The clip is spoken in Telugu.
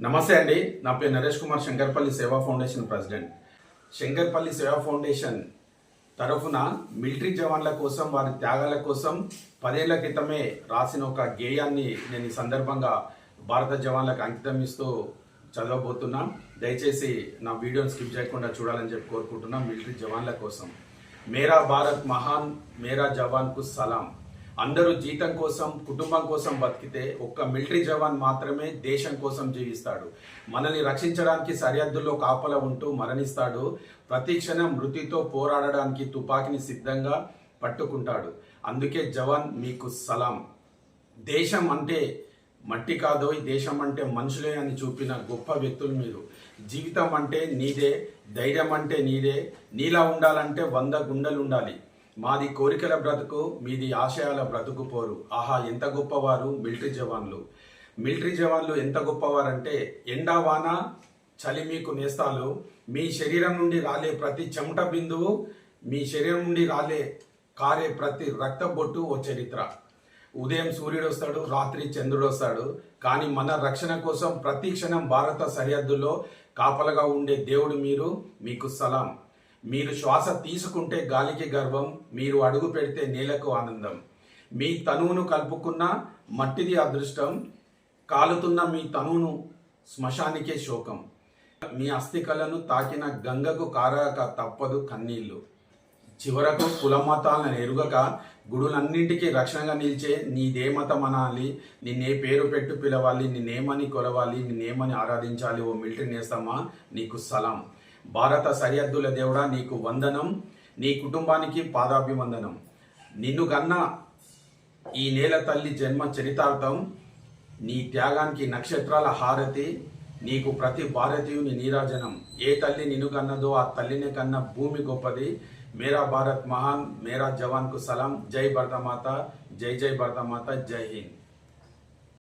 నమస్తే అండి. నా పేరు నరేష్ కుమార్ శంకర్పల్లి సేవా ఫౌండేషన్ ప్రెసిడెంట్. శంకర్పల్లి సేవా ఫౌండేషన్ తరఫున మిలిటరీ జవాన్ల కోసం వారి త్యాగాల కోసం పదేళ్ళ క్రితమే రాసిన ఒక గేయాన్ని నేను ఈ సందర్భంగా భారత జవాన్లకు అంకితం ఇస్తూ చదవబోతున్నా. దయచేసి నా వీడియోని స్కిప్ చేయకుండా చూడాలని చెప్పి కోరుకుంటున్నా మిలిటరీ జవాన్ల కోసం. మేరా భారత్ మహాన్ మేరా జవాన్కు సలాం. అందరూ జీతం కోసం కుటుంబం కోసం బతికితే ఒక్క మిలిటరీ జవాన్ మాత్రమే దేశం కోసం జీవిస్తాడు. మనల్ని రక్షించడానికి సరిహద్దుల్లో కాపలా ఉంటూ మరణిస్తాడు. ప్రతి క్షణం మృతితో పోరాడడానికి తుపాకీని సిద్ధంగా పట్టుకుంటాడు. అందుకే జవాన్ మీకు సలాం. దేశం అంటే మట్టి కాదో ఈ దేశం అంటే మనుషులే అని చూపిన గొప్ప వ్యక్తులు మీరు. జీవితం అంటే నీదే ధైర్యం అంటే నీదే. నీలా ఉండాలంటే వంద గుండెలు ఉండాలి. మాది కోరికల బ్రతుకు మీది ఆశయాల బ్రతుకు పోరు. ఆహా ఎంత గొప్పవారు మిలిటరీ జవాన్లు. మిలిటరీ జవాన్లు ఎంత గొప్పవారంటే ఎండా వాన చలి మీకు నేస్తాలు. మీ శరీరం నుండి రాలే ప్రతి చెమట బిందువు మీ శరీరం నుండి రాలే కారే ప్రతి రక్త బొట్టు ఓ చరిత్ర. ఉదయం సూర్యుడు వస్తాడు రాత్రి చంద్రుడు వస్తాడు. కానీ మన రక్షణ కోసం ప్రతి క్షణం భారత సరిహద్దులో కాపలగా ఉండే దేవుడు మీరు మీకు సలాం. మీరు శ్వాస తీసుకుంటే గాలికి గర్వం మీరు అడుగు పెడితే నేలకు ఆనందం. మీ తనువును కలుపుకున్న మట్టిది అదృష్టం కాలుతున్న మీ తనువును శ్మశానికే శోకం. మీ అస్థికలను తాకిన గంగకు కారక తప్పదు కన్నీళ్ళు. చివరకు కులమతాలను ఎరుగక గుడులన్నింటికీ రక్షణగా నిలిచే నీదే మతం అనాలి నిన్నే పేరు పెట్టు పిలవాలి నిన్నేమని కొలవాలి నిన్నేమని ఆరాధించాలి ఓ మిలిటరీ నేస్తామా? నీకు సలాం. భారత సరిహద్దుల దేవుడా నీకు వందనం. నీ కుటుంబానికి పాదాభివందనం. నిన్ను కన్నా ఈ నేల తల్లి జన్మ చరితార్థం. నీ త్యాగానికి నక్షత్రాల హారతి. నీకు ప్రతి భారతీయుని నీరాజనం. ఏ తల్లి నిన్ను కన్నదో ఆ తల్లిని కన్న భూమి గొప్పది. మేరా భారత్ మహాన్ మేరా జవాన్కు సలాం. జై భరతమాత జై జై భరతమాత జై హింద్.